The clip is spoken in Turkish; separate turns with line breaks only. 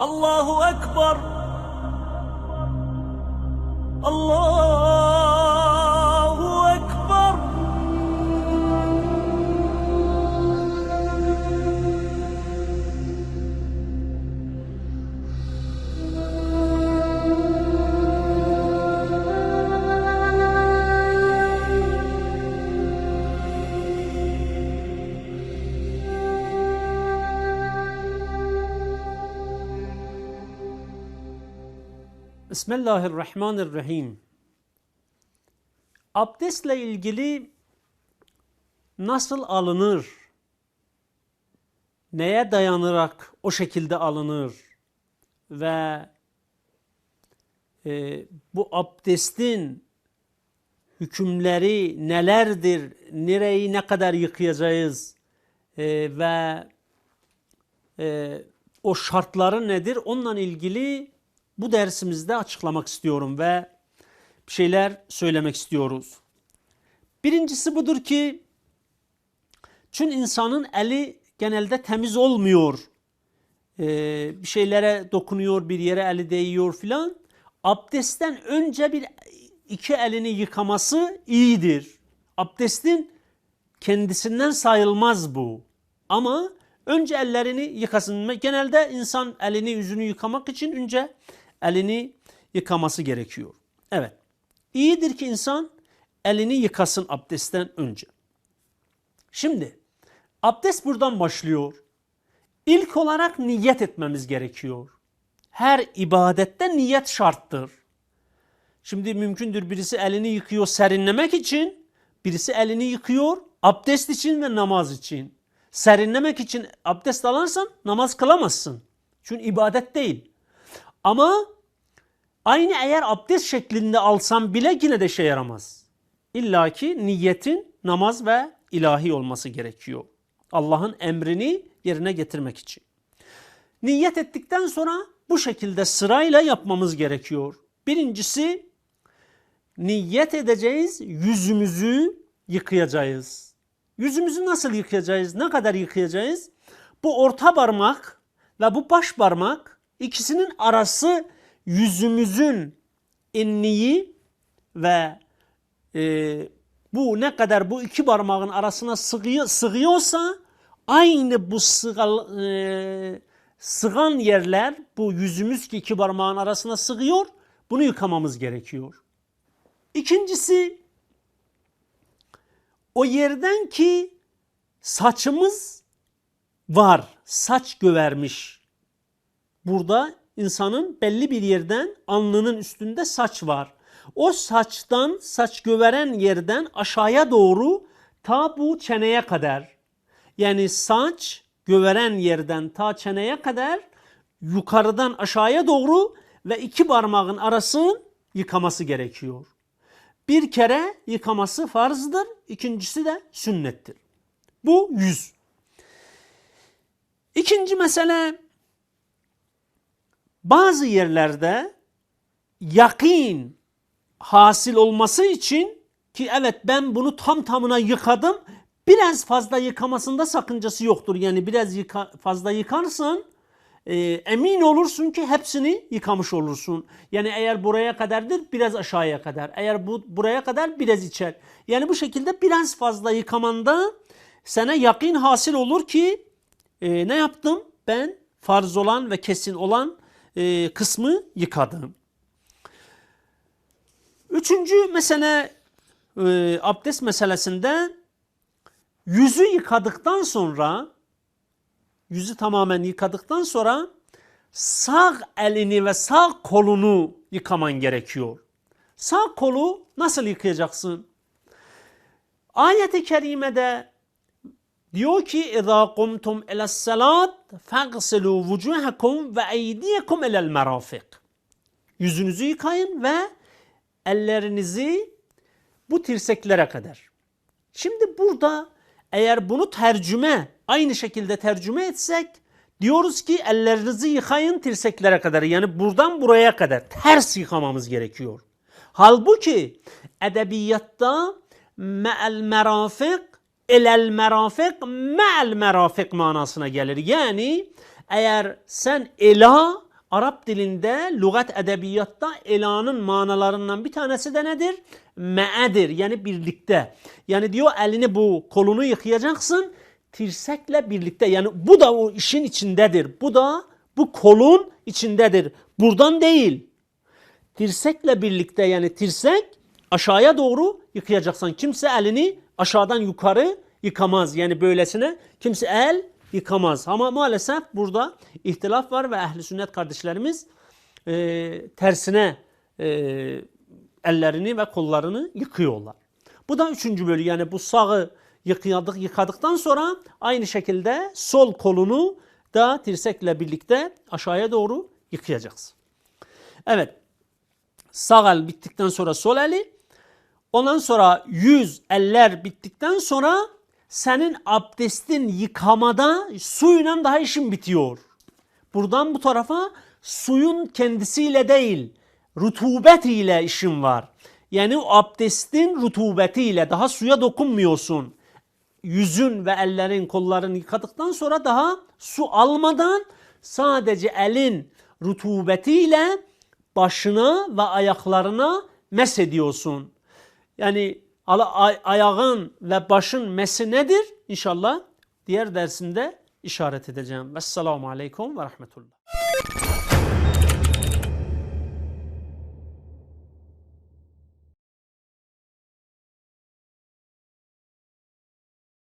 الله أكبر. الله Bismillahirrahmanirrahim. Abdestle ilgili nasıl alınır? Neye dayanarak o şekilde alınır? Ve e, bu abdestin hükümleri nelerdir? Nereyi ne kadar yıkayacağız? E, ve e, o şartları nedir? Onunla ilgili bu dersimizde açıklamak istiyorum ve bir şeyler söylemek istiyoruz. Birincisi budur ki çünkü insanın eli genelde temiz olmuyor. Ee, bir şeylere dokunuyor, bir yere eli değiyor filan. Abdestten önce bir iki elini yıkaması iyidir. Abdestin kendisinden sayılmaz bu. Ama önce ellerini yıkasın. Genelde insan elini yüzünü yıkamak için önce elini yıkaması gerekiyor. Evet. İyidir ki insan elini yıkasın abdestten önce. Şimdi abdest buradan başlıyor. İlk olarak niyet etmemiz gerekiyor. Her ibadette niyet şarttır. Şimdi mümkündür birisi elini yıkıyor serinlemek için, birisi elini yıkıyor abdest için ve namaz için. Serinlemek için abdest alırsan namaz kılamazsın. Çünkü ibadet değil. Ama aynı eğer abdest şeklinde alsam bile yine de şey yaramaz. İlla ki niyetin namaz ve ilahi olması gerekiyor. Allah'ın emrini yerine getirmek için. Niyet ettikten sonra bu şekilde sırayla yapmamız gerekiyor. Birincisi niyet edeceğiz, yüzümüzü yıkayacağız. Yüzümüzü nasıl yıkayacağız? Ne kadar yıkayacağız? Bu orta parmak ve bu baş parmak ikisinin arası yüzümüzün enliği ve e, bu ne kadar bu iki parmağın arasına sığıyor, sığıyorsa aynı bu sığal, e, sığan yerler bu yüzümüz ki iki parmağın arasına sığıyor bunu yıkamamız gerekiyor. İkincisi o yerden ki saçımız var. Saç gövermiş. Burada insanın belli bir yerden alnının üstünde saç var. O saçtan, saç göveren yerden aşağıya doğru ta bu çeneye kadar. Yani saç göveren yerden ta çeneye kadar yukarıdan aşağıya doğru ve iki parmağın arasını yıkaması gerekiyor. Bir kere yıkaması farzdır, ikincisi de sünnettir. Bu yüz. İkinci mesele bazı yerlerde yakin hasil olması için ki evet ben bunu tam tamına yıkadım biraz fazla yıkamasında sakıncası yoktur. Yani biraz yıka, fazla yıkarsan e, emin olursun ki hepsini yıkamış olursun. Yani eğer buraya kadardır biraz aşağıya kadar. Eğer bu buraya kadar biraz içer. Yani bu şekilde biraz fazla yıkamanda sana yakin hasıl olur ki e, ne yaptım? Ben farz olan ve kesin olan e, kısmı yıkadım. Üçüncü mesele e, abdest meselesinde yüzü yıkadıktan sonra yüzü tamamen yıkadıktan sonra sağ elini ve sağ kolunu yıkaman gerekiyor. Sağ kolu nasıl yıkayacaksın? Ayet-i kerimede diyor ki اِذَا قُمْتُمْ اِلَى السَّلَاتِ فَاغْسِلُوا وُجُوهَكُمْ وَاَيْدِيَكُمْ اِلَى الْمَرَافِقِ Yüzünüzü yıkayın ve ellerinizi bu tirseklere kadar. Şimdi burada eğer bunu tercüme aynı şekilde tercüme etsek diyoruz ki ellerinizi yıkayın tirseklere kadar. Yani buradan buraya kadar ters yıkamamız gerekiyor. Halbuki edebiyatta me'el merafik ilel merafik me'el merafik manasına gelir. Yani eğer sen ela Arap dilinde lügat edebiyatta elanın manalarından bir tanesi de nedir? Me'edir yani birlikte. Yani diyor elini bu kolunu yıkayacaksın tirsekle birlikte. Yani bu da o işin içindedir. Bu da bu kolun içindedir. Buradan değil. Tirsekle birlikte yani tirsek aşağıya doğru yıkayacaksın. Kimse elini aşağıdan yukarı yıkamaz. Yani böylesine kimse el yıkamaz. Ama maalesef burada ihtilaf var ve ehli sünnet kardeşlerimiz e, tersine e, ellerini ve kollarını yıkıyorlar. Bu da üçüncü bölü yani bu sağı yıkadık, yıkadıktan sonra aynı şekilde sol kolunu da tirsekle birlikte aşağıya doğru yıkayacaksın. Evet sağ el bittikten sonra sol eli ondan sonra yüz eller bittikten sonra senin abdestin yıkamada suyla daha işin bitiyor. Buradan bu tarafa suyun kendisiyle değil, rutubet ile işin var. Yani o abdestin rutubetiyle daha suya dokunmuyorsun. Yüzün ve ellerin, kolların yıkadıktan sonra daha su almadan sadece elin rutubetiyle başına ve ayaklarına mes ediyorsun. Yani ay- ayağın ve başın mesi nedir? İnşallah diğer dersimde işaret edeceğim. Vesselamu aleyküm ve rahmetullah.